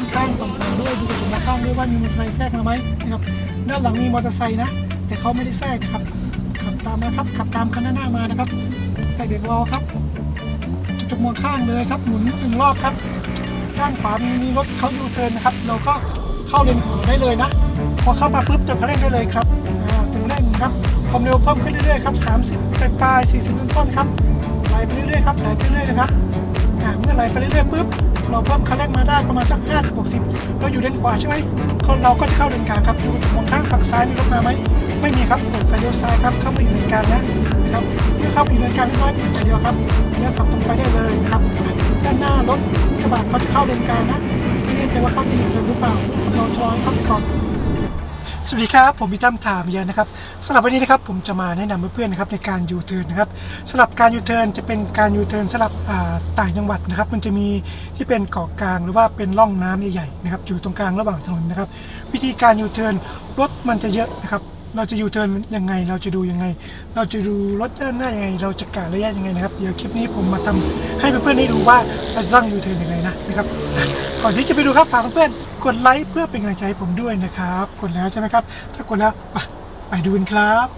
านข้างฝั่งขวาด้วยดูกระจกมองข้างด้วยว่ามีมอเตอร์ไซค์แทรกมาไหมนะครับด้านหลังมีมอเตอร์ไซค์นะ แต่เขาไม่ได้แทรกนะครับขับตามมาครับขับตามคันหน้ามานะครับ แต่เบรกเบาครับกระจกมองข้างเลยครับหมุนหนึ่งรอบครับ ด้านขวามีรถเขายูเทิร์นนะครับ เราก็เข้าเลนขวาได้เลยนะ พอเข้ามาปุ๊บจะเร่งได้เลยครับตรงเร่งครับความเร็วเพิ่มขึ้นเรื่อยๆครับ30ปลายปลายๆ40ต้นๆครับไหลไปเรื่อยๆครับไหลไปเรื่อยๆนะครับเมื่อไหลไปเรื่อยๆปุ๊บ เราเพิ่มคันแรกมาได้ประมาณสัก 50 60 เราอยู่เลนขวาใช่ไหมคนเราก็จะเข้าเลนกลางครับดูมองข้างฝั่งซ้ายมีรถมาไหมไม่มีครับเปิดไฟเลี้ยวซ้ายครับเข้าไปอยู่เลนกลางนะนะครับเมื่อเข้าไปอยู่เลนกลางเรียบร้อยเปิดไฟเลี้ยวครับเล้วขับตรงไปได้เลยนะครับด้านหน้ารถกระบะเขาจะเข้าเลนกลางนะไม่แน่ใจว่าเข้าจะอยู่เทิร์นหรือเปล่าเราชอยเข้าไปก่อน สวัสดีครับ ผมพี่ตั้มถามยานนะครับสำหรับวันนี้นะครับผมจะมาแนะนำเพื่อนๆนะครับในการยูเทิร์นนะครับสำหรับการยูเทิร์นจะเป็นการยูเทิร์นสำหรับต่างจังหวัดนะครับ มันจะมีที่เป็นเกาะกลางหรือว่าเป็นร่องน้ำใหญ่ๆนะครับอยู่ตรงกลางระหว่างถนนนะครับ วิธีการยูเทิร์นรถมันจะเยอะนะครับ เราจะยูเทิร์นยังไง เราจะดูยังไง เราจะดูรถด้านหน้ายังไง เราจะกะระยะยังไงนะครับ เดี๋ยวคลิปนี้ผมมาทำให้เพื่อนๆได้ดูว่าเราจะต้งยูเทิร์นยังไงนะนะครับ ก่อนที่จะไปดูครับฝากเพื่อนๆกดไลค์เพื่อเป็นกำลังใจให้ผมด้วยนะครับ กดแล้วใช่ไหมครับ ถ้ากดแล้วไปไปดูกันครับ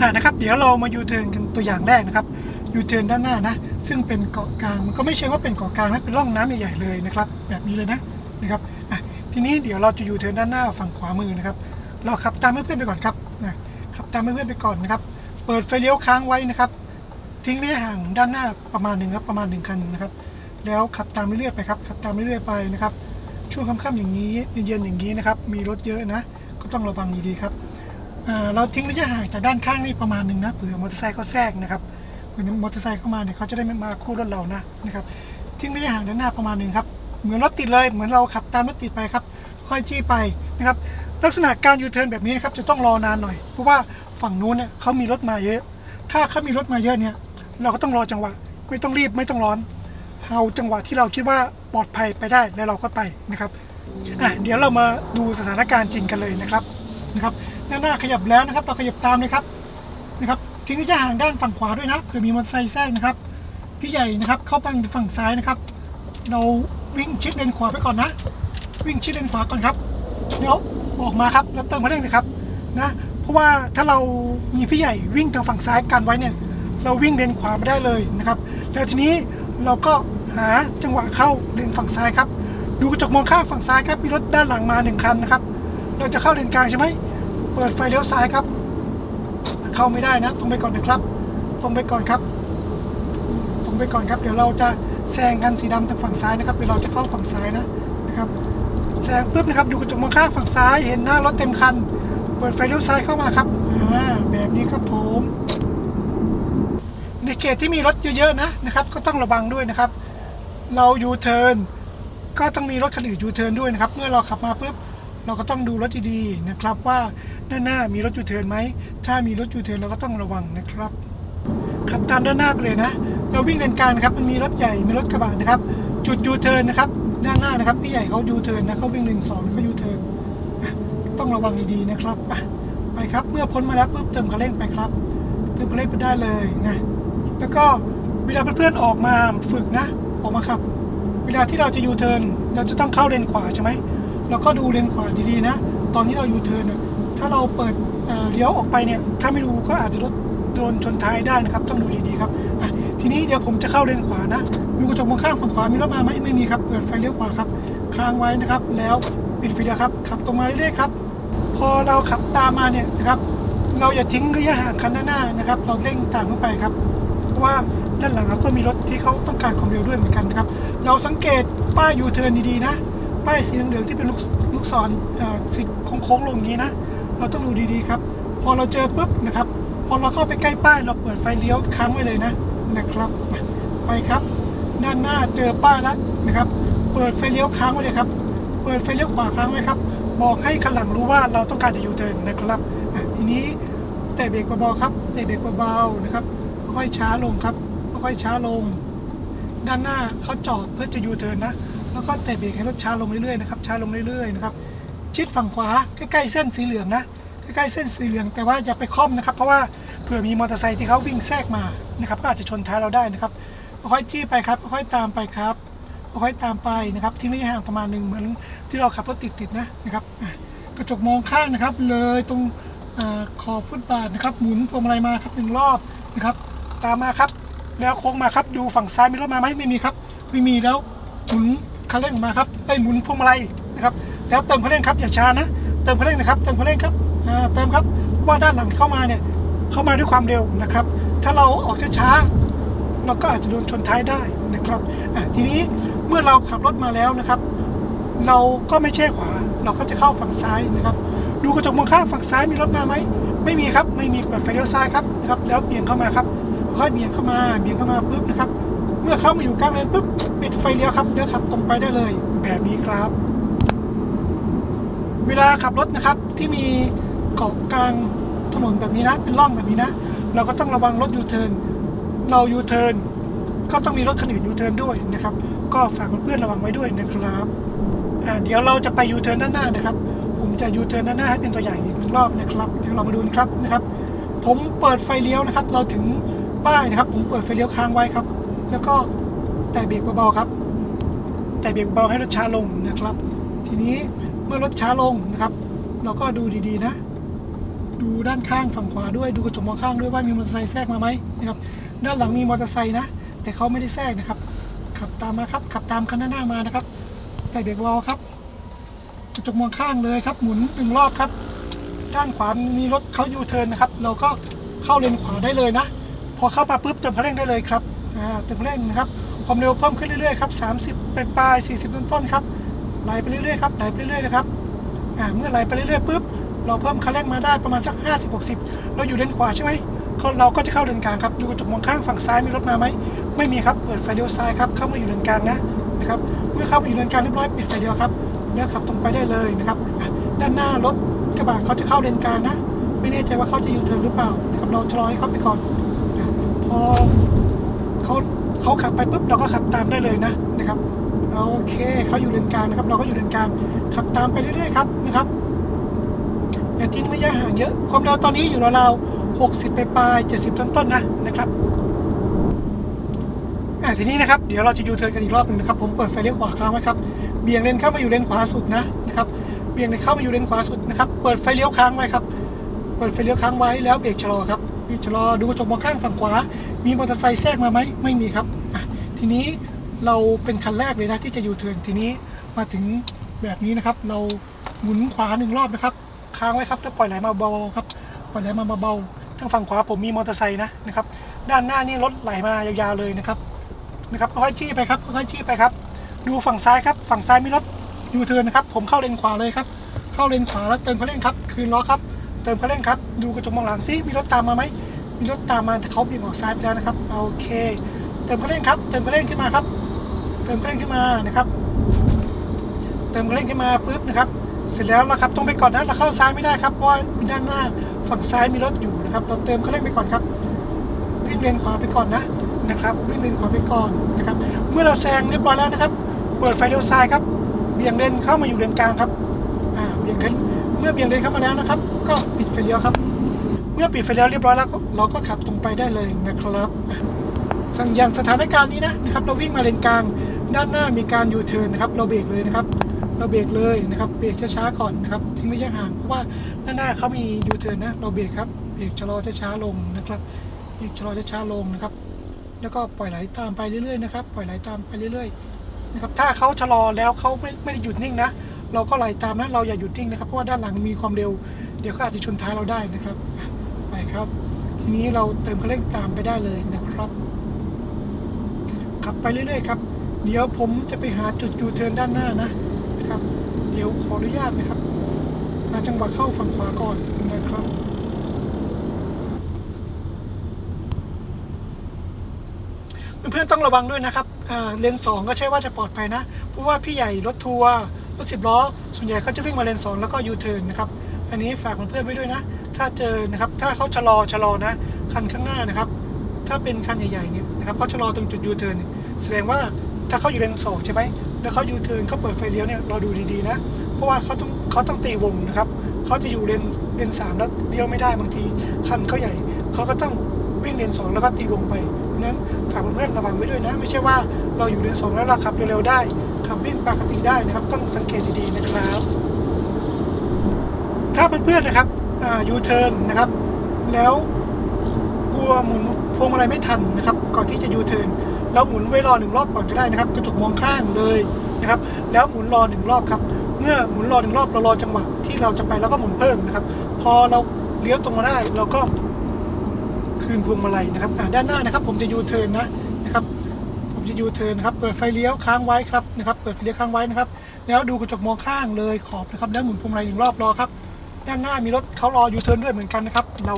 อะนะครับ เดี๋ยวเรามายูเทิร์นกันตัวอย่างแรกนะครับยูเทิร์นด้านหน้านะ ซึ่งเป็นเกาะกลางมันก็ไม่ใช่ว่าเป็นเกาะกลางนะเป็นร่องน้ำใหญ่ๆเลยนะครับ แบบนี้เลยนะนะครับ ทีนี้เดี๋ยวเราจะอยู่เทินด้านหน้าฝั่งขวามือนะครับ เราขับตามเพื่อนๆไปก่อนครับนะขับตามเพื่อนๆไปก่อนนะครับ เปิดไฟเลี้ยวค้างไว้นะครับ ทิ้งระยะห่างด้านหน้าประมาณหนึ่งครับประมาณหนึ่งคันนะครับ แล้วขับตามเรื่อยๆไปครับขับตามเรื่อยๆไปนะครับ ช่วงค่ำๆอย่างนี้เย็นๆอย่างนี้นะครับมีรถเยอะนะ ก็ต้องระวังดีๆครับเราทิ้งระยะห่างจากด้านข้างนี่ประมาณหนึ่งนะเผื่อมอเตอร์ไซค์เขาแทรกนะครับเผื่อมอเตอร์ไซค์เข้ามาเนี่ยเขาจะได้ไม่มาคู่รถเรานะนะครับทิ้งระยะห่างด้านหน้าประมาณหนึ่งครับ เหมือนรถติดเลย เหมือนเราขับตามรถติดไปครับ ค่อยจี้ไปนะครับลักษณะการยูเทิร์นแบบนี้นะครับจะต้องรอนานหน่อย เพราะว่าฝั่งนู้นเนี่ยเขามีรถมาเยอะ ถ้าเขามีรถมาเยอะเนี่ย เราก็ต้องรอจังหวะ ไม่ต้องรีบไม่ต้องร้อนเอาจังหวะที่เราคิดว่าปลอดภัยไปได้แล้วเราก็ไปนะครับอะเดี๋ยวเรามาดูสถานการณ์จริงกันเลยนะครับนะครับด้าหน้าขยับแล้วนะครับ เราขยับตามเลยครับนะครับทิ้งระยะห่างด้านฝั่งขวาด้วยนะเผื่อมีมอเตอร์ไซค์แทรกนะครับพี่ใหญ่นะครับ เข้าไปฝั่งซ้ายนะครับ เรา วิ่งชิดเลนขวาไปก่อนนะ วิ่งชิดเลนขวาก่อนครับเดี๋ยวออกมาครับแล้วเติมคันเร่งเลยครับนะเพราะว่าถ้าเรามีพี่ใหญ่วิ่งทางฝั่งซ้ายกันไว้เนี่ย เราวิ่งเลนขวาไม่ได้เลยนะครับแล้วทีนี้เราก็หาจังหวะเข้าเลนฝั่งซ้ายครับ ดูกระจกมองข้างฝั่งซ้ายครับมีรถด้านหลังมาหนึ่งคันนะครับ เราจะเข้าเลนกลางใช่ไหมเปิดไฟเลี้ยวซ้ายครับ เข้าไม่ได้นะตรงไปก่อนนะครับ ตรงไปก่อนครับ ตรงไปก่อนครับ เดี๋ยวเราจะ แซงกันสีดำทางฝั่งซ้ายนะครับเดี๋ยวเราจะเข้าฝั่งซ้ายนะนะครับแซงปุ๊บนะครับดูกระจกมองข้างฝั่งซ้ายเห็นหน้ารถเต็มคัน เปิดไฟเลี้ยวซ้ายเข้ามาครับอ่าแบบนี้ครับผม ในเขตที่มีรถเยอะๆนะนะครับ ก็ต้องระวังด้วยนะครับ เรายูเทิร์นก็ต้องมีรถคันอื่นยูเทิร์นด้วยนะครับ เมื่อเราขับมาปุ๊บเราก็ต้องดูรถดีๆนะครับว่าด้านหน้ามีรถยูเทิร์นไหมถ้ามีรถยูเทิร์นเราก็ต้องระวังนะครับขับตามด้านหน้าไปเลยนะ เราวิ่งเลนกลางนะครับ มันมีรถใหญ่ มีรถกระบะนะครับ จุดยูเทิร์นนะครับ ด้านหน้านะครับ พี่ใหญ่เขายูเทิร์นนะเขาวิ่งเลนสองเขายูเทิร์นต้องระวังดีๆนะครับ ไปครับ เมื่อพ้นมาแล้วปุ๊บเติมคันเร่งไปครับ เติมคันเร่งไปได้เลยนะ แล้วก็เวลาเพื่อนๆออกมาฝึกนะ ออกมาขับ เวลาที่เราจะยูเทิร์น เราจะต้องเข้าเลนขวาใช่ไหมเราก็ดูเลนขวาดีๆนะ ตอนที่เรายูเทิร์นถ้าเราเปิดเอ่อเลี้ยวออกไปเนี่ย ถ้าไม่ดูก็อาจจะรถ โดนชนท้ายได้นะครับ ต้องดูดีๆครับอะทีนี้เดี๋ยวผมจะเข้าเลนขวานะ ดูกระจกมองข้างฝั่งขวามีรถมาไหมไม่มีครับ เปิดไฟเลี้ยวขวาครับ ค้างไว้นะครับ แล้วปิดไฟเลี้ยวครับ ขับตรงมาเรื่อยๆครับ พอเราขับตามมาเนี่ยนะครับ เราอย่าทิ้งระยะห่างคันหน้าๆนะครับ เราเร่งตามเข้าไปครับ เพราะว่าด้านหลังเราก็มีรถที่เขาต้องการความเร็วด้วยเหมือนกันนะครับ เราสังเกตป้ายยูเทิร์นดีๆนะ ป้ายสีเหลืองๆที่เป็นลูกศรเอ่อสีโค้งๆลงนี้นะ เราต้องดูดีๆครับ พอเราเจอปุ๊บนะครับ พอเราเข้าไปใกล้ป้ายเราเปิดไฟเลี้ยวค้างไว้เลยนะนะครับ ไปครับ ด้านหน้าเจอป้ายแล้วนะครับ เปิดไฟเลี้ยวค้างไว้เลยครับ เปิดไฟเลี้ยวขวาค้างไว้ครับ บอกให้คันหลังรู้ว่าเราต้องการจะยูเทิร์นนะครับทีนี้แตะเบรกเบาๆครับแตะเบรกเบาๆนะครับค่อยๆช้าลงครับค่อยๆช้าลง ด้านหน้าเขาจอดเพื่อจะยูเทิร์นนะแล้วก็แตะเบรกให้รถช้าลงเรื่อยๆนะครับช้าลงเรื่อยๆนะครับชิดฝั่งขวาใกล้ๆเส้นสีเหลืองนะ ใกล้ๆเส้นสีเหลือง แต่ว่าอย่าไปค่อมนะครับ เพราะว่าเผื่อมีมอเตอร์ไซค์ที่เขาวิ่งแทรกมานะครับก็อาจจะชนท้ายเราได้นะครับค่อยๆจี้ไปครับค่อยๆตามไปครับค่ค่อยๆตามไปนะครับทิ้งระยะห่างประมาณหนึ่งเหมือนที่เราขับรถติดๆนะนะครับกระจกมองข้างนะครับ เลยตรงอขอบฟุตบาทนะครับหมุนพวงมาลัยมาครับหนึ่งรอบนะครับ ตามมาครับ แล้วโค้งมาครับดูฝั่งซ้ายมีรถมาไหมไม่มีครับไม่มีแล้วหมุนคันเร่งออกมาครับไอ้หมุนพวงมาลัยนะครับ แล้วเติมคันเร่งครับอย่าช้านะ เติมคันเร่งนะครับเติมคันเร่งครับ เติมครับว่าด้านหลังเข้ามาเนี่ยเข้ามาด้วยความเร็วนะครับ ถ้าเราออกช้าๆเราก็อาจจะโดนชนท้ายได้นะครับทีนี้เมื่อเราขับรถมาแล้วนะครับ เราก็ไม่แช่ขวา เราก็จะเข้าฝั่งซ้ายนะครับ ดูกระจกมองข้างฝั่งซ้ายมีรถมาไหมไม่มีครับไม่มีเปิดไฟเลี้ยวซ้ายครับนะครับ แล้วเบี่ยงเข้ามาครับค่อยเบี่ยงเข้ามาเบี่ยงเข้ามาปุ๊บนะครับ เมื่อเข้ามาอยู่กลางเลนปุ๊บปิดไฟเลี้ยวครับแล้วขับตรงไปได้เลยแบบนี้ครับ เวลาขับรถนะครับที่มี เกาะกลางถนนแบบนี้นะ เป็นร่องแบบนี้นะ เราก็ต้องระวังรถยูเทิร์นเรายูเทิร์นก็ต้องมีรถคันอื่นยูเทิร์นด้วยนะครับ ก็ฝากเพื่อนๆระวังไว้ด้วยนะครับเดี๋ยวเราจะไปยูเทิร์นด้านหน้านะครับ ผมจะยูเทิร์นด้านหน้าให้เป็นตัวอย่างอีกหนึ่งรอบนะครับเดี๋ยวเรามาดูกันครับนะครับ ผมเปิดไฟเลี้ยวนะครับ เราถึงป้ายนะครับ ผมเปิดไฟเลี้ยวค้างไว้ครับ แล้วก็แตะเบรกเบาๆครับ แต่เบรกเบาให้รถช้าลงนะครับ ทีนี้เมื่อรถช้าลงนะครับ เราก็ดูดีๆนะ ดูด้านข้างฝั่งขวาด้วยดูกระจกมองข้างด้วยว่ามีมอเตอร์ไซค์แทรกมาไหมนะครับด้านหลังมีมอเตอร์ไซค์นะ แต่เขาไม่ได้แทรกนะครับ ขับตามมาครับ ขับตามคันหน้ามานะครับแต่เบรกเบาครับกระจกมองข้างเลยครับ หมุนหนึ่งรอบครับ ด้านขวามีรถเขายูเทิร์นนะครับ เราก็เข้าเลนขวาได้เลยนะ พอเข้ามาปุ๊บเติมคันเร่งได้เลยครับอ่าเติมคันเร่งนะครับความเร็วเพิ่มขึ้นเรื่อยๆครับ30ไปปลาย40ต้นต้นๆครับไหลไปเรื่อยๆครับไหลไปเรื่อยๆนะครับอ่าเมื่อไหลไปเรื่อยๆปุ๊บ เราเพิ่มคันเร่งมาได้ประมาณสัก 50 60 เราอยู่เลนขวาใช่ไหมเราก็จะเข้าเลนกลางครับดูกระจกมองข้างฝั่งซ้ายมีรถมาไหมไม่มีครับเปิดไฟเลี้ยวซ้ายครับเข้ามาอยู่เลนกลางนะนะครับเมื่อเข้ามาอยู่เลนกลางเรียบร้อยปิดไฟเลี้ยวครับแล้วขับตรงไปได้เลยนะครับด้านหน้ารถกระบะเขาจะเข้าเลนกลางนะ ไม่แน่ใจว่าเขาจะยูเทิร์นหรือเปล่านะครับเราชะลอให้เขาไปก่อนอะพอเขาเขาขับไปปุ๊บเราก็ขับตามได้เลยนะนะครับโอเคเขาอยู่เลนกลางนะครับ เราก็อยู่เลนกลางขับตามไปเรื่อยๆครับนะครับ อย่าทิ้งระยะห่างเยอะ ความเร็วตอนนี้อยู่ราวๆ60 ไปปลาย 70 ต้นๆนะนะครับอะทีนี้นะครับ เดี๋ยวเราจะยูเทิร์นกันอีกรอบหนึ่งนะครับ ผมเปิดไฟเลี้ยวขวาค้างไว้ครับ เบี่ยงเลนเข้ามาอยู่เลนขวาสุดนะนะครับ เบี่ยงเลนเข้ามาอยู่เลนขวาสุดนะครับ เปิดไฟเลี้ยวค้างไว้ครับ เปิดไฟเลี้ยวค้างไว้แล้วเบรกชะลอครับ เบรกชะลอดูกระจกมองข้างฝั่งขวา มีมอเตอร์ไซค์แทรกมาไหมไม่มีครับอะทีนี้เราเป็นคันแรกเลยนะที่จะยูเทิร์นทีนี้มาถึงแบบนี้นะครับ เราหมุนขวาหนึ่งรอบนะครับ ค้างไว้ครับแล้วปล่อยไหลมาเบาๆครับปล่อยไหลมาเบาๆทางฝั่งขวาผมมีมอเตอร์ไซค์นะนะครับ ด้านหน้านี่รถไหลมายาวๆเลยนะครับนะครับค่อยๆจี้ไปครับค่อยๆจี้ไปครับ ดูฝั่งซ้ายครับฝั่งซ้ายมีรถยูเทิร์นนะครับ ผมเข้าเลนขวาเลยครับ เข้าเลนขวาแล้วเติมคันเร่งครับ คืนล้อครับ เติมคันเร่งครับ ดูกระจกมองหลังซิมีรถตามมาไหมมีรถตามมาแต่เขาเบี่ยงออกซ้ายไปแล้วนะครับโอเค เติมคันเร่งครับ เติมคันเร่งขึ้นมาครับ เติมคันเร่งขึ้นมานะครับ เติมคันเร่งขึ้นมาปุ๊บนะครับ เสร็จแล้วเราขับตรงไปก่อนนะเราเข้าซ้ายไม่ได้ครับเพราะว่าด้านหน้าฝั่งซ้ายมีรถอยู่นะครับ เราเติมคันเร่งไปก่อนครับวิ่งเลนขวาไปก่อนนะนะครับวิ่งเลนขวาไปก่อนนะครับ เมื่อเราแซงเรียบร้อยแล้วนะครับ เปิดไฟเลี้ยวซ้ายครับเบี่ยงเลนเข้ามาอยู่เลนกลางครับอ่าเบี่ยงเลนเมื่อเบี่ยงเลนเข้ามาแล้วนะครับ ก็ปิดไฟเลี้ยวครับ เมื่อปิดไฟเลี้ยวเรียบร้อยแล้วเราก็ขับตรงไปได้เลยนะครับอย่างสถานการณ์นี้นะนะครับ เราวิ่งมาเลนกลาง ด้านหน้ามีการยูเทิร์นนะครับ เราเบรกเลยนะครับ เราเบรกเลยนะครับเบรกช้าๆก่อนนะครับทิ้งระยะห่างเพราะว่าด้านหน้าเขามียูเทิร์นนะเราเบรกครับเบรกชะลอช้าๆลงนะครับเบรกชะลอช้าๆลงนะครับ แล้วก็ปล่อยไหลตามไปเรื่อยๆนะครับปล่อยไหลตามไปเรื่อยๆนะครับถ้าเขาชะลอแล้วเขาไม่ไม่ได้หยุดนิ่งนะเราก็ไหลตามนะเราอย่าหยุดนิ่งนะครับเพราะว่าด้านหลังมีความเร็ว เดี๋ยวเขาอาจจะชนท้ายเราได้นะครับไปครับ ทีนี้เราเติมคันเร่งตามไปได้เลยนะครับขับไปเรื่อยๆครับเดี๋ยวผมจะไปหาจุดยูเทิร์นด้านหน้านะ นะครับ เดี๋ยวขออนุญาตนะครับหาจังหวะเข้าฝั่งขวาก่อนนะครับเพื่อนๆต้องระวังด้วยนะครับเลนสองก็ใช่ว่าจะปลอดภัยนะ เพราะว่าพี่ใหญ่รถทัวร์รถสิบล้อ ส่วนใหญ่เขาจะวิ่งมาเลนสองแล้วก็ยูเทิร์นนะครับ อันนี้ฝากเพื่อนๆไว้ด้วยนะ ถ้าเจอนะครับ ถ้าเขาชะลอชะลอนะ คันข้างหน้านะครับ ถ้าเป็นคันใหญ่ๆเนี่ยนะครับเขาชะลอตรงจุดยูเทิร์นแสดงว่า ถ้าเขาอยู่เลนสองใช่ไหมแล้วเขายูเทิร์นเขาเปิดไฟเลี้ยวเนี่ยเราดูดีๆนะ เพราะว่าเขาต้องเขาต้องตีวงนะครับเขาจะอยู่เลนเลนสามแล้วเลี้ยวไม่ได้บางทีคันเขาใหญ่เขาก็ต้องวิ่งเลนสองแล้วก็ตีวงไปเพราะนั้นฝากเพื่อนๆระวังไว้ด้วยนะ ไม่ใช่ว่าเราอยู่เลนสองแล้วเราขับเร็วๆได้ขับวิ่งปกติได้นะครับ ต้องสังเกตดีๆนะครับ ถ้าเพื่อนๆนะครับยูเทิร์นนะครับ แล้วกลัวหมุนพวงมาลัยไม่ทันนะครับ ก่อนที่จะยูเทิร์น เราหมุนไว้รอหนึ่งรอบก่อนก็ได้นะครับ กระจกมองข้างเลยนะครับ แล้วหมุนรอหนึ่งรอบครับ เมื่อหมุนรอหนึ่งรอบเรารอจังหวะที่เราจะไปแล้วก็หมุนเพิ่มนะครับ พอเราเลี้ยวตรงมาได้เราก็คืนพวงมาลัยนะครับด้านหน้านะครับ ผมจะยูเทิร์นนะนะครับ ผมจะยูเทิร์นนะครับ เปิดไฟเลี้ยวค้างไว้ครับนะครับ เปิดไฟเลี้ยวค้างไว้นะครับ แล้วดูกระจกมองข้างเลยขอบนะครับ แล้วหมุนพวงมาลัยหนึ่งรอบรอครับ ด้านหน้ามีรถเขารอยูเทิร์นด้วยเหมือนกันนะครับ เรา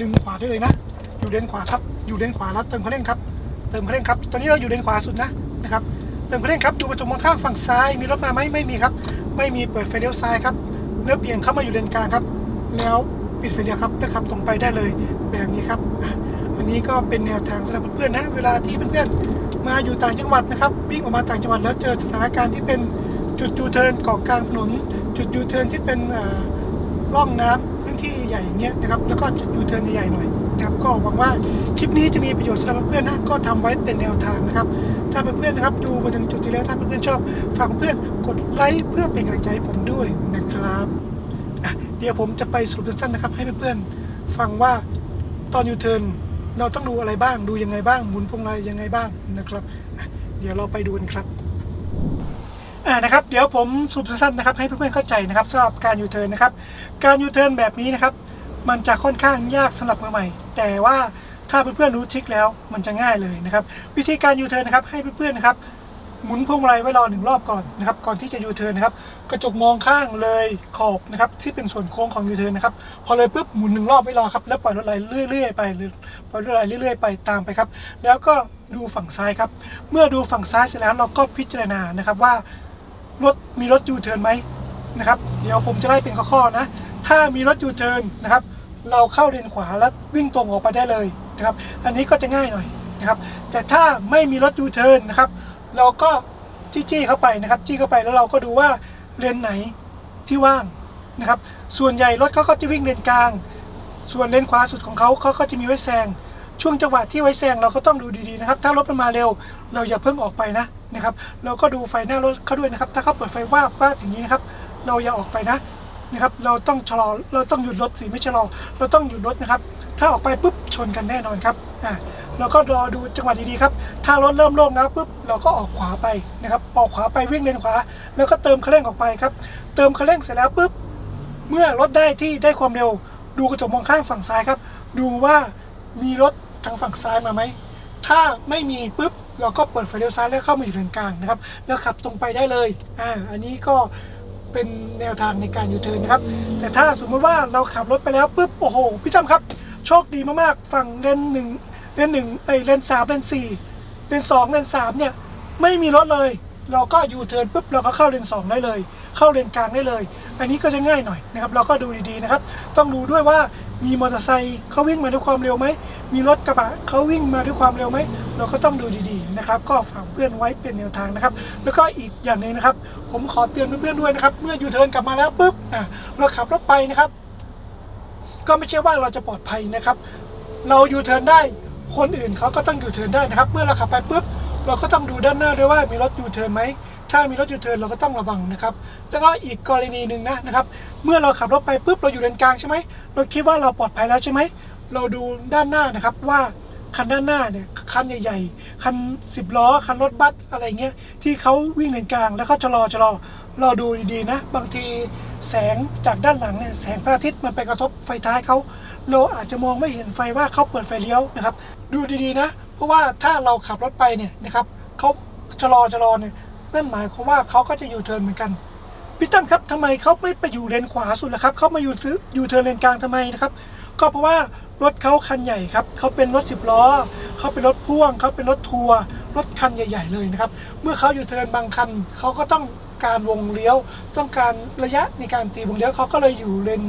ดึงขวาได้เลยนะ อยู่เลนขวาครับ อยู่เลนขวาแล้วเติมคันเร่งครับ เติมคันเร่งครับ ตอนนี้เราอยู่เลนขวาสุดนะนะครับ เติมคันเร่งครับ ดูกระจกมองข้างฝั่งซ้าย มีรถมาไหมไม่มีครับ ไม่มีเปิดไฟเลี้ยวซ้ายครับแล้วเบี่ยงเข้ามาอยู่เลนกลางครับ แล้วปิดไฟเลี้ยวครับแล้วขับตรงไปได้เลยแบบนี้ครับอะอันนี้ก็เป็นแนวทางสำหรับเพื่อนๆนะ เวลาที่เพื่อนๆมาอยู่ต่างจังหวัดนะครับ วิ่งออกมาต่างจังหวัดแล้วเจอสถานการณ์ที่เป็นจุดยูเทิร์นเกาะกลางถนน จุดยูเทิร์นที่เป็นอ่าร่องน้ำพื้นที่ใหญ่อย่างเงี้ยนะครับแล้วก็จุดยูเทิร์นใหญ่ๆหน่อยนะครับก็หวังว่าคลิปนี้จะมีประโยชน์สำหรับเพื่อนนะก็ทำไว้เป็นแนวทางนะครับ ถ้าเพื่อนๆนะครับดูมาถึงจุดที่แล้วถ้าเพื่อนๆชอบฝากเพื่อนกดไลค์เพื่อเป็นกำลังใจให้ผมด้วยนะครับเดี๋ยวผมจะไปสรุปสั้นๆนะครับ ให้เพื่อนๆฟังว่าตอนยูเทิร์นเราต้องดูอะไรบ้างดูยังไงบ้างหมุนพวงมาลัยยังไงบ้างนะครับ เดี๋ยวเราไปดูกันครับ อ่านะครับเดี๋ยวผมสรุปสั้นๆนะครับให้เพื่อนๆเข้าใจนะครับสำหรับการยูเทิร์นนะครับการยูเทิร์นแบบนี้นะครับ มันจะค่อนข้างยากสำหรับมือใหม่ แต่ว่าถ้าเพื่อนๆรู้ทริคแล้วมันจะง่ายเลยนะครับ วิธีการยูเทิร์นนะครับให้เพื่อนๆนะครับหมุนพวงมาลัยไว้รอหนึ่งรอบก่อนนะครับก่อนที่จะยูเทิร์นนะครับกระจกมองข้างเลยขอบนะครับที่เป็นส่วนโค้งของยูเทิร์นนะครับพอเลยปุ๊บหมุนหนึ่งรอบไว้รอครับแล้วปล่อยรถไหลเรื่อยๆไปหรือปล่อยรถไหลเรื่อยๆไปตามไปครับแล้วก็ดูฝั่งซ้ายครับ เมื่อดูฝั่งซ้ายเสร็จแล้วเราก็พิจารณานะครับว่า รถมีรถยูเทิร์นไหมนะครับ เดี๋ยวผมจะไล่เป็นข้อๆนะ ถ้ามีรถยูเทิร์นนะครับ เราเข้าเลนขวาแล้ววิ่งตรงออกไปได้เลยนะครับ อันนี้ก็จะง่ายหน่อยนะครับ แต่ถ้าไม่มีรถยูเทิร์นนะครับ เราก็จี้ๆเข้าไปนะครับ จี้เข้าไปแล้วเราก็ดูว่าเลนไหนที่ว่างนะครับ ส่วนใหญ่รถเขาก็จะวิ่งเลนกลาง ส่วนเลนขวาสุดของเขาเขาก็จะมีไว้แซง ช่วงจังหวะที่ไว้แซงเราก็ต้องดูดีๆนะครับ ถ้ารถมันมาเร็ว เราอย่าเพิ่งออกไปนะ นะครับเราก็ดูไฟหน้ารถเขาด้วยนะครับ ถ้าเขาเปิดไฟวาบวาบอย่างนี้นะครับ เราอย่าออกไปนะนะครับเราต้องชะลอเราต้องหยุดรถสิไม่ชะลอ เราต้องหยุดรถนะครับ ถ้าออกไปปุ๊บชนกันแน่นอนครับอ่าเราก็รอดูจังหวะดีๆครับถ้ารถเริ่มโล่งแล้วปุ๊บเราก็ออกขวาไปนะครับออกขวาไปวิ่งเลนขวา แล้วก็เติมคันเร่งออกไปครับเติมคันเร่งเสร็จแล้วปุ๊บเมื่อรถได้ที่ได้ความเร็ว ดูกระจกมองข้างฝั่งซ้ายครับ ดูว่ามีรถทางฝั่งซ้ายมาไหมถ้าไม่มีปุ๊บ เราก็เปิดไฟเลี้ยวซ้ายแล้วเข้ามาอยู่เลนกลางนะครับ แล้วขับตรงไปได้เลยอ่าอันนี้ก็เป็นแนวทางในการยูเทิร์นนะครับ แต่ถ้าสมมติว่าเราขับรถไปแล้วปุ๊บโอ้โหพี่ตั้มครับ โชคดีมากๆฝั่งเลนหนึ่งเลนหนึ่งเอ้ยเลนสามเลนสี่เลนสองเลนสามเนี่ยไม่มีรถเลย เราก็ยูเทิร์นปุ๊บเราก็เข้าเลนสองได้เลย เข้าเลนกลางได้เลย อันนี้ก็จะง่ายหน่อยนะครับ เราก็ดูดีๆนะครับ ต้องดูด้วยว่า มีมอเตอร์ไซค์เขาวิ่งมาด้วยความเร็วไหม มีรถกระบะเขาวิ่งมาด้วยความเร็วไหม เราก็ต้องดูดีๆนะครับ ก็ฝากเพื่อนไว้เป็นแนวทางนะครับ แล้วก็อีกอย่างหนึ่งนะครับ ผมขอเตือนเพื่อนๆด้วยนะครับ เมื่อยูเทิร์นกลับมาแล้วปุ๊บอะเราขับรถไปนะครับ ก็ไม่ใช่ว่าเราจะปลอดภัยนะครับ เรายูเทิร์นได้ คนอื่นเขาก็ต้องยูเทิร์นได้นะครับ เมื่อเราขับไปปุ๊บ เราก็ต้องดูด้านหน้าด้วยว่ามีรถยูเทิร์นไหมถ้ามีรถยูเทิร์นเราก็ต้องระวังนะครับแล้วก็อีกกรณีหนึ่งนะนะครับ เมื่อเราขับรถไปปุ๊บเราอยู่เลนกลางใช่ไหมเราคิดว่าเราปลอดภัยแล้วใช่ไหมเราดูด้านหน้านะครับว่าคันด้านหน้าเนี่ยคันใหญ่ ๆ คันสิบล้อ คันรถบัสอะไรเงี้ยที่เขาวิ่งเลนกลางแล้วเขาชะลอชะลอเราดูดีๆนะ บางทีแสงจากด้านหลังเนี่ยแสงพระอาทิตย์มันไปกระทบไฟท้ายเขาเราอาจจะมองไม่เห็นไฟว่าเขาเปิดไฟเลี้ยวนะครับ ดูดีๆนะ ราะว่าถ้าเราขับรถไปเนี่ยนะครับเขาชะลอชะลอเนี่ยนั่นหมายความว่าเขาก็จะยูเทิร์นเหมือนกันพี่ตั้มครับทำไมเขาไม่ไปอยู่เลนขวาสุดล่ะครับเขามาอยู่ซื้ออยู่เทิร์นเลนกลางทำไมนะครับก็เพราะว่ารถเขาคันใหญ่ครับเขาเป็นรถสิบล้อเขาเป็นรถพ่วงเขาเป็นรถทัวร์รถคันใหญ่ ๆ เลยนะครับเมื่อเขาอยู่เทิร์นบางคันเขาก็ต้องการวงเลี้ยว ต้องการระยะในการตีวงเลี้ยวเขาก็เลยอยู่เลน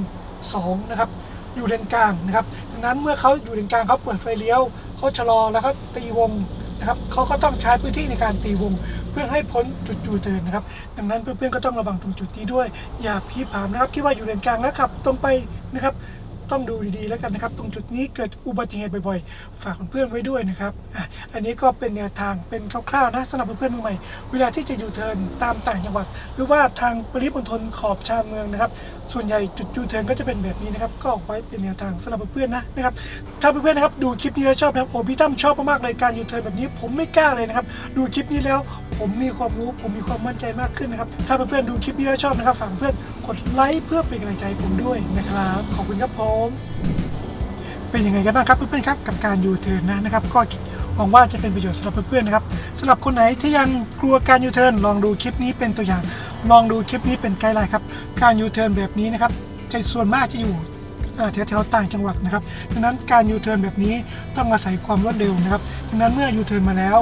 สองนะครับอยู่เลนกลางนะครับ นั้นเมื่อเขาอยู่เลนกลางเขาเปิดไฟเลี้ยวเขาชะลอแล้วก็ตีวงนะครับเขาก็ต้องใช้พื้นที่ในการตีวง เพื่อให้พ้นจุดยูเทิร์นนะครับดังนั้นเพื่อนๆก็ต้องระวังตรงจุดนี้ด้วย อย่าพีผามนะครับคิดว่าอยู่เลนกลางแล้วขับตรงไปนะครับ ต้องดูดีๆแล้วกันนะครับ ตรงจุดนี้เกิดอุบัติเหตุบ่อยๆ ฝากเพื่อนๆไว้ด้วยนะครับอะอันนี้ก็เป็นแนวทางเป็นคร่าวๆนะสำหรับเพื่อนๆมือใหม่ เวลาที่จะยูเทิร์นตามต่างจังหวัด หรือว่าทางปริมณฑลขอบชานเมืองนะครับ ส่วนใหญ่จุดยูเทิร์นก็จะเป็นแบบนี้นะครับ ก็ออกไว้เป็นแนวทางสำหรับเพื่อนๆนะนะครับ ถ้าเพื่อนๆนะครับดูคลิปนี้แล้วชอบนะครับโอ้พี่ตั้มชอบมากๆเลยการยูเทิร์นแบบนี้ ผมไม่กล้าเลยนะครับ ดูคลิปนี้แล้วผมมีความรู้ผมมีความมั่นใจมากขึ้นนะครับ ถ้าเพื่อนๆดูคลิปนี้แล้วชอบนะครับฝากเพื่อนกดไลค์เพื่อเป็นกำลังใจผมด้วยนะครับ ขอบคุณครับผมเป็นยังไงกันบ้างครับเพื่อนๆครับกับการยูเทิร์นนะนะครับก็หวังว่าจะเป็นประโยชน์สำหรับเพื่อนๆนะครับสำหรับคนไหนที่ยังกลัวการยูเทิร์นลองดูคลิปนี้เป็นตัวอย่าง ลองดูคลิปนี้เป็นไกด์ไลน์ครับการยูเทิร์นแบบนี้นะครับจะส่วนมากจะอยู่แถวๆต่างจังหวัดนะครับดังนั้นการยูเทิร์นแบบนี้ต้องอาศัยความรวดเร็วนะครับดังนั้นเมื่อยูเทิร์นมาแล้ว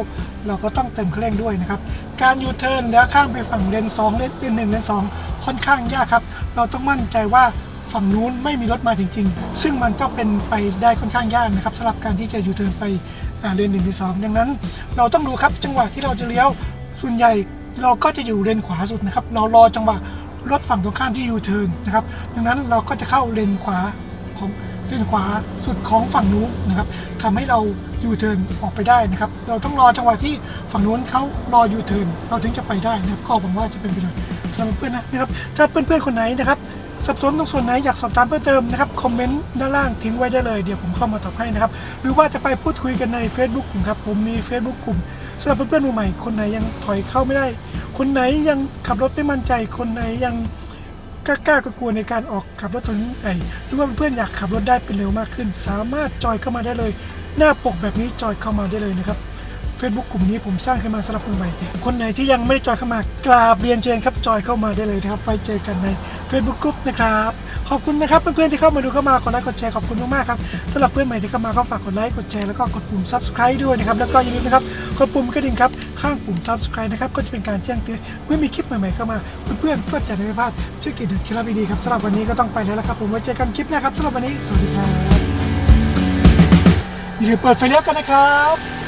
เราก็ต้องเติมเครื่องด้วยนะครับการยูเทิร์นแล้วข้ามไปฝั่งเลน2เลนเลนหนึ่งเลนสองค่อนข้างยากครับ เราต้องมั่นใจว่า ฝั่งนู้นไม่มีรถมาจริง ๆ ซึ่งมันก็เป็นไปได้ค่อนข้างยากนะครับสำหรับการที่จะยูเทิร์นไปเลนหนึ่งที่สองดังนั้น เราต้องดูครับจังหวะที่เราจะเลี้ยวส่วนใหญ่เราก็จะอยู่เลนขวาสุดนะครับ เรารอจังหวะรถฝั่งตรงข้ามที่ยูเทิร์นนะครับ ดังนั้นเราก็จะเข้าเลนขวาของเลนขวาสุดของฝั่งนู้นนะครับทำให้เรายูเทิร์นออกไปได้นะครับ เราต้องรอจังหวะที่ฝั่งนู้นเขารอยูเทิร์นเราถึงจะไปได้นะครับก็หวังว่าจะเป็นประโยชน์สำหรับเพื่อนนะครับ ถ้าเพื่อนๆคนไหนนะครับ สับสนตรงส่วนไหนอยากสอบถามเพิ่มเติมนะครับคอมเมนต์ด้านล่างทิ้งไว้ได้เลยเดี๋ยวผมเข้ามาตอบให้นะครับหรือว่าจะไปพูดคุยกันใน Facebook กลุ่มครับผมมี Facebook กลุ่มสำหรับเพื่อนๆมือใหม่คนไหนยังถอยเข้าไม่ได้ คนไหนยังขับรถไม่มั่นใจ คนไหนยังกล้ากลัวในการออกขับรถตัวนี้ไอหรือว่าเพื่อนอยากขับรถได้เป็นเร็วมากขึ้น สามารถจอยเข้ามาได้เลย หน้าปกแบบนี้จอยเข้ามาได้เลยนะครับ Facebook กลุ่มนี้ผมสร้างขึ้นมาสำหรับมือใหม่ คนไหนที่ยังไม่ได้จอยเข้ามากราบเรียนเชิญครับจอยเข้ามาได้เลยนะครับไว้เจอกันใน Facebook กลุ่มนะครับ ขอบคุณนะครับเพื่อนๆที่เข้ามาดูเข้ามากดไลค์กดแชร์ขอบคุณมากๆครับสำหรับเพื่อนใหม่ที่เข้ามาก็ฝากกดไลค์กดแชร์แล้วก็กดปุ่ม subscribe ด้วยนะครับแล้วก็อย่าลืมนะครับกดปุ่มกระดิ่งครับข้างปุ่ม subscribe นะครับก็จะเป็นการแจ้งเตือนเมื่อมีคลิปใหม่ๆเข้ามา เพื่อนๆก็จะได้ไม่พลาดชื่อกิจเด็ดเคล็ดลับดีๆครับสำหรับวันนี้ก็ต้องไปแล้วละครับผมไว้เจอกันคลิปหน้าครับสำหรับวันนี้สวัสดีครับอย่าลืมเปิดไฟเลี้ยวกันนะครับ